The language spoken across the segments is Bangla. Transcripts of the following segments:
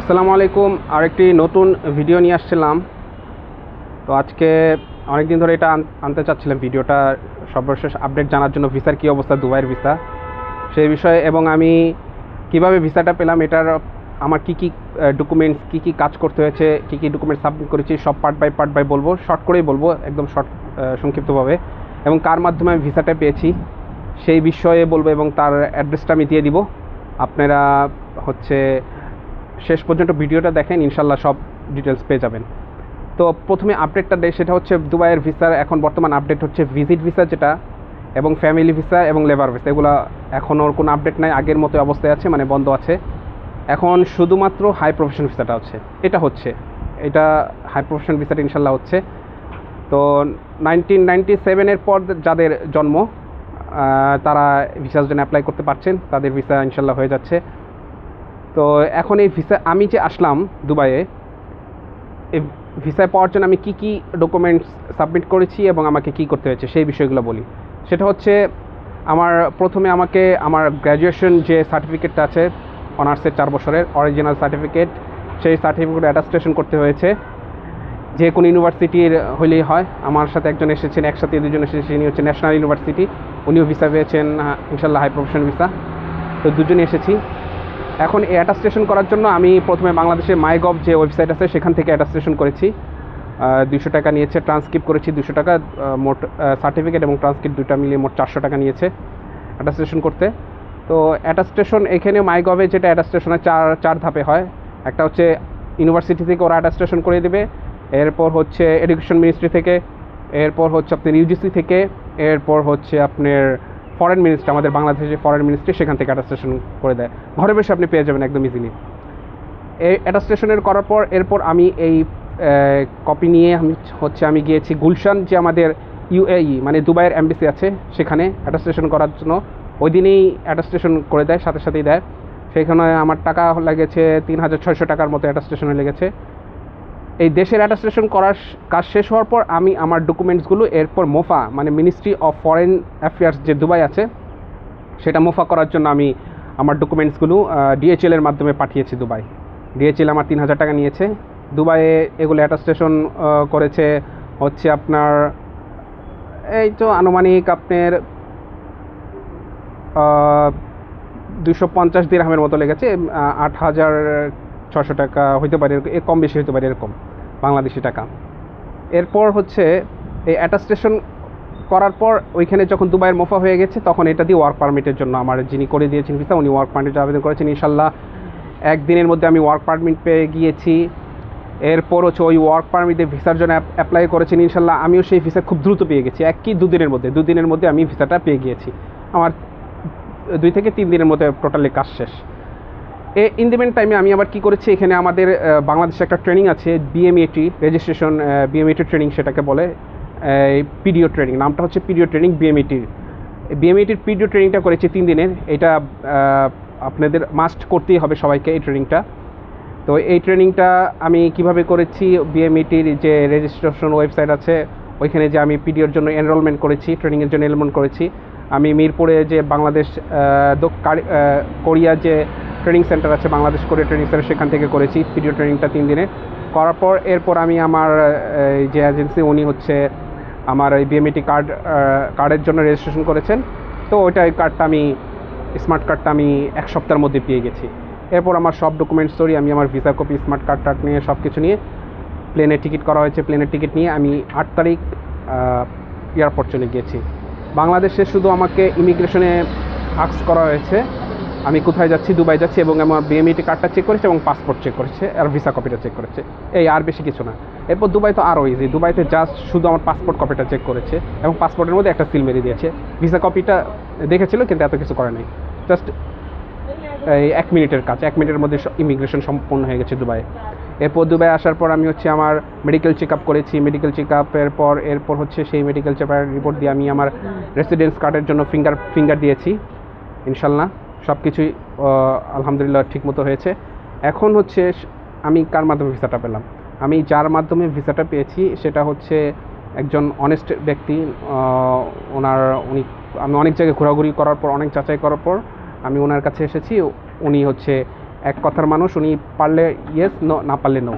আসসালামু আলাইকুম, আরেকটি নতুন ভিডিও নিয়ে আসছিলাম। তো আজকে অনেক দিন ধরে এটা আনতে চাচ্ছিলাম ভিডিওটা সর্বশেষ আপডেট জানার জন্য ভিসার কী অবস্থা, দুবাইয়ের ভিসা সেই বিষয়ে এবং আমি কীভাবে ভিসাটা পেলাম, এটার আমার কী কী ডকুমেন্টস কী কী কাজ করতে হয়েছে, কী কী ডকুমেন্ট সাবমিট করেছি, সব পার্ট বাই পার্ট বাই বলব শর্ট করেই বলব, একদম শর্ট সংক্ষিপ্তভাবে। এবং কার মাধ্যমে আমি ভিসাটা পেয়েছি, সেই বিষয়ে বলব এবং তার অ্যাড্রেসটা আমি দিয়ে দিব। আপনারা হচ্ছে শেষ পর্যন্ত ভিডিওটা দেখেন, ইনশাল্লাহ সব ডিটেলস পেয়ে যাবেন। তো প্রথমে আপডেটটা দেয় সেটা হচ্ছে দুবাইয়ের ভিসার এখন বর্তমান আপডেট হচ্ছে ভিজিট ভিসা যেটা, এবং ফ্যামিলি ভিসা এবং লেবার ভিসা এগুলো এখন ওর কোনো আপডেট নাই, আগের মতো অবস্থায় আছে মানে বন্ধ আছে। এখন শুধুমাত্র হাই প্রফেশন ভিসাটা হচ্ছে, এটা হচ্ছে, এটা হাই প্রফেশন ভিসাটা ইনশাল্লাহ হচ্ছে। তো নাইনটিন নাইনটি সেভেনের পর যাদের জন্ম তারা ভিসার জন্য অ্যাপ্লাই করতে পারছেন, তাদের ভিসা ইনশাল্লাহ হয়ে যাচ্ছে। তো এখন এই ভিসা আমি যে আসলাম দুবাইয়ে, এই ভিসায় পাওয়ার জন্য আমি কী কী ডকুমেন্টস সাবমিট করেছি এবং আমাকে কী করতে হয়েছে সেই বিষয়গুলো বলি। সেটা হচ্ছে, আমার প্রথমে আমাকে আমার গ্র্যাজুয়েশন যে সার্টিফিকেটটা আছে, অনার্সের চার বছরের অরিজিনাল সার্টিফিকেট সেই সার্টিফিকেট অ্যাটাস্টেশন করতে হয়েছে। যে কোনো ইউনিভার্সিটির হলেই হয়। আমার সাথে একজন এসেছেন, একসাথে দুজন এসেছেন তিনি হচ্ছে ন্যাশনাল ইউনিভার্সিটি উনিও ভিসা পেয়েছেন ইনশাল্লাহ হাই প্রফেশন ভিসা তো দুজনে এসেছি। এখন এই অ্যাটাস্টেশন করার জন্য আমি প্রথমে বাংলাদেশের মাইগভ যে ওয়েবসাইট আছে, সেখান থেকে অ্যাটাস্টেশন করেছি। দুশো টাকা নিয়েছে ট্রান্সক্রিপ্ট করেছি দুশো টাকা মোট সার্টিফিকেট এবং ট্রান্সক্রিপ্ট দুটা মিলিয়ে মোট চারশো টাকা নিয়েছে অ্যাটাস্টেশন করতে। তো অ্যাটাস্টেশন এখানে মাইগভে যেটা অ্যাটাস্টেশনে চার চার ধাপে হয়। একটা হচ্ছে ইউনিভার্সিটি থেকে ওরা অ্যাটাস্টেশন করে দেবে, এরপর হচ্ছে এডুকেশন মিনিস্ট্রি থেকে, এরপর হচ্ছে আপনার ইউজিসি থেকে, এরপর হচ্ছে আপনার ফরেন মিনিস্ট্রি আমাদের বাংলাদেশের ফরেন মিনিস্ট্রি সেখান থেকে অ্যাটাস্টেশন করে দেয়। ঘরে বসে আপনি পেয়ে যাবেন একদম ইজিলি এই অ্যাটাস্টেশনের করার পর, এরপর আমি এই কপি নিয়ে আমি হচ্ছে আমি গিয়েছি গুলশান, যে আমাদের ইউএই মানে দুবাইয়ের এমবিসি আছে সেখানে অ্যাটাস্টেশন করার জন্য। ওই দিনেই অ্যাটাস্টেশন করে দেয়, সাথে সাথেই দেয়। সেখানে আমার টাকা লেগেছে তিন হাজার ছয়শো টাকার মতো অ্যাটাস্টেশনে লেগেছে। এই দেশের অ্যাটাস্টেশন করার কাজ শেষ হওয়ার পর আমি আমার ডকুমেন্টসগুলো এরপর মোফা মানে মিনিস্ট্রি অফ ফরেন অ্যাফেয়ার্স যে দুবাই আছে, সেটা মোফা করার জন্য আমি আমার ডকুমেন্টসগুলো ডিএচএল এর মাধ্যমে পাঠিয়েছি দুবাই। ডিএচএল আমার তিন হাজার টাকা নিয়েছে। দুবাইয়ে এগুলো অ্যাটাস্টেশন করেছে হচ্ছে আপনার, এই তো আনুমানিক আপনার দুশো পঞ্চাশ দিরহামের মতো লেগেছে আট হাজার ছশো টাকা হইতে পারে, এরকম- এর কম বেশি হতে পারে এরকম, বাংলাদেশি টাকা। এরপর হচ্ছে, এই অ্যাটাস্টেশন করার পর ওইখানে যখন দুবাইয়ের মোফা হয়ে গেছে, তখন এটা দিয়ে ওয়ার্ক পারমিটের জন্য আমার যিনি করে দিয়েছেন ভিসা উনি ওয়ার্ক পারমিটের আবেদন করেছেন, ইনশাল্লাহ। একদিনের মধ্যে আমি ওয়ার্ক পারমিট পেয়ে গিয়েছি। এরপর হচ্ছে ওই ওয়ার্ক পারমিটে ভিসার জন্য অ্যাপ্লাই করেছেন, ইনশাল্লাহ। আমিও সেই ভিসা খুব দ্রুত পেয়ে গেছি এক কি দুদিনের মধ্যে দুদিনের মধ্যে আমি ভিসাটা পেয়ে গিয়েছি। আমার দুই থেকে তিন দিনের মধ্যে টোটালি কাজ শেষ। এ ইন দি টাইমে আমি আবার কি করেছি? এখানে আমাদের বাংলাদেশে একটা ট্রেনিং আছে বিএমএটি রেজিস্ট্রেশন বিএমএটি ট্রেনিং সেটাকে বলে পিডিও ট্রেনিং নামটা হচ্ছে পিডিও ট্রেনিং বিএমএটির বিএমএটির পিডিও ট্রেনিংটা করেছি তিন দিনের। এটা আপনাদের মাস্ট করতেই হবে সবাইকে এই ট্রেনিংটা তো এই ট্রেনিংটা আমি কীভাবে করেছি? বিএমএটির যে রেজিস্ট্রেশন ওয়েবসাইট আছে, ওইখানে যে আমি পিডিওর জন্য এনরোলমেন্ট করেছি ট্রেনিংয়ের জন্য এনরোলমেন্ট করেছি। আমি মিরপুরে যে বাংলাদেশ কোরিয়া যে ট্রেনিং সেন্টার আছে, বাংলাদেশ করে ট্রেনিং সেন্টার সেখান থেকে করেছি পিডিও ট্রেনিংটা তিন দিনে। করার পর এরপর আমি আমার যে এজেন্সি উনি হচ্ছে আমার এই বিএমইটি কার্ড কার্ডের জন্য রেজিস্ট্রেশন করেছেন। তো ওইটা ওই কার্ডটা আমি স্মার্ট কার্ডটা আমি এক সপ্তাহের মধ্যে পেয়ে গেছি। এরপর আমার সব ডকুমেন্টস তৈরি আমি আমার ভিসা কপি স্মার্ট কার্ড টার্ড নিয়ে সব কিছু নিয়ে প্লেনের টিকিট করা হয়েছে প্লেনের টিকিট নিয়ে আমি আট তারিখ এয়ারপোর্ট চলে গিয়েছি। বাংলাদেশে শুধু আমাকে ইমিগ্রেশনে আক্স করা হয়েছে আমি কোথায় যাচ্ছি? দুবাই যাচ্ছি এবং আমার বিএমইটি কার্ডটা চেক করেছে এবং পাসপোর্ট চেক করেছে, আর ভিসা কপিটা চেক করেছে। এই আর বেশি কিছু না। এরপর দুবাই তো আরও ইজি দুবাইতে জাস্ট শুধু আমার পাসপোর্ট কপিটা চেক করেছে এবং পাসপোর্টের মধ্যে একটা সিল মেরে দিয়েছে। ভিসা কপিটা দেখেছিল কিন্তু এত কিছু করে নাই। জাস্ট এই এক মিনিটের কাজ। এক মিনিটের মধ্যে ইমিগ্রেশন সম্পূর্ণ হয়ে গেছে দুবাই এরপর দুবাই আসার পর আমি হচ্ছে আমার মেডিকেল চেক আপ করেছি। মেডিকেল চেক আপের পর, এরপর হচ্ছে সেই মেডিকেল চেক রিপোর্ট দিয়ে আমি আমার রেসিডেন্স কার্ডের জন্য ফিঙ্গার ফিঙ্গার দিয়েছি। ইনশাল্লাহ। সব কিছুই আলহামদুলিল্লাহ ঠিকমতো হয়েছে। এখন হচ্ছে আমি কার মাধ্যমে ভিসাটা পেলাম? আমি যার মাধ্যমে ভিসাটা পেয়েছি সেটা হচ্ছে একজন অনেস্ট ব্যক্তি ওনার উনি, আমি অনেক জায়গায় ঘোরাঘুরি করার পর, অনেক যাচাই করার পর আমি ওনার কাছে এসেছি। উনি হচ্ছে এক কথার মানুষ, উনি পারলে ইয়েস নো না পারলে নো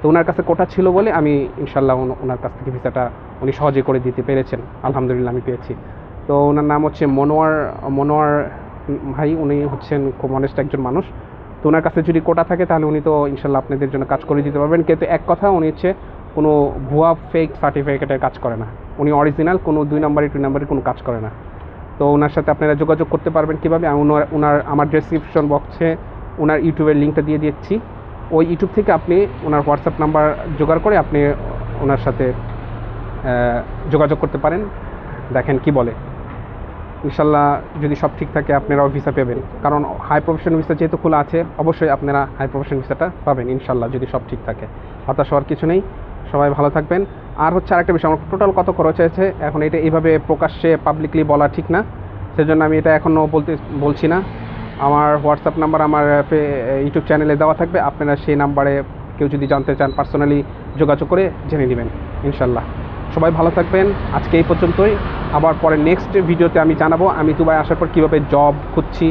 তো ওনার কাছে কোটা ছিল বলে আমি ইনশাল্লাহ ওনার কাছ থেকে ভিসাটা উনি সহজে করে দিতে পেরেছেন। আলহামদুলিল্লাহ আমি পেয়েছি। তো ওনার নাম হচ্ছে মনোয়ার মনোয়ার ভাই, উনি হচ্ছেন খুব অনেস্ট একজন মানুষ। তো ওনার কাছে যদি কোটা থাকে, তাহলে উনি তো ইনশাল্লাহ আপনাদের জন্য কাজ করে দিতে পারবেন। কিন্তু এক কথা, উনি হচ্ছে কোনো ভুয়া ফেক সার্টিফিকেটের কাজ করে না। উনি অরিজিনাল কোনো দুই নম্বরে দুই নম্বরে কোনো কাজ করে না। তো ওনার সাথে আপনারা যোগাযোগ করতে পারবেন কীভাবে? ওনার ওনার আমার ডেসক্রিপশন বক্সে ওনার ইউটিউবের লিঙ্কটা দিয়ে দিচ্ছি। ওই ইউটিউব থেকে আপনি ওনার হোয়াটসঅ্যাপ নাম্বার জোগাড় করে আপনি ওনার সাথে যোগাযোগ করতে পারেন। দেখেন কি বলে। ইনশাল্লাহ যদি সব ঠিক থাকে আপনারাও ভিসা পাবেন। কারণ হাই প্রফেশন ভিসা যেহেতু খোলা আছে, অবশ্যই আপনারা হাই প্রফেশন ভিসাটা পাবেন ইনশাল্লাহ যদি সব ঠিক থাকে। হতাশ হওয়ার কিছু নেই। সবাই ভালো থাকবেন। আর হচ্ছে আরেকটা বিষয়, আমার টোটাল কত খরচ হয়েছে? এখন এটা এইভাবে প্রকাশ্যে পাবলিকলি বলা ঠিক না। সেজন্য আমি এটা এখনও বলতে, বলছি না। আমার হোয়াটসঅ্যাপ নাম্বার আমার ইউটিউব চ্যানেলে দেওয়া থাকবে। আপনারা সেই নাম্বারে কেউ যদি জানতে চান পার্সোনালি যোগাযোগ করে জেনে নেবেন, ইনশাল্লাহ। সবাই ভালো থাকবেন। আজকে এই পর্যন্তই। আবার পরে নেক্সট ভিডিওতে আমি জানাব আমি দুবাই আসার পর কীভাবে জব খুঁজছি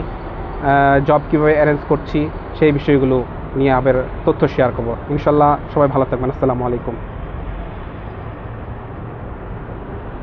জব কীভাবে অ্যারেঞ্জ করছি, সেই বিষয়গুলো নিয়ে আবার তথ্য শেয়ার করব। ইনশাল্লাহ সবাই ভালো থাকবেন। আসসালামু আলাইকুম।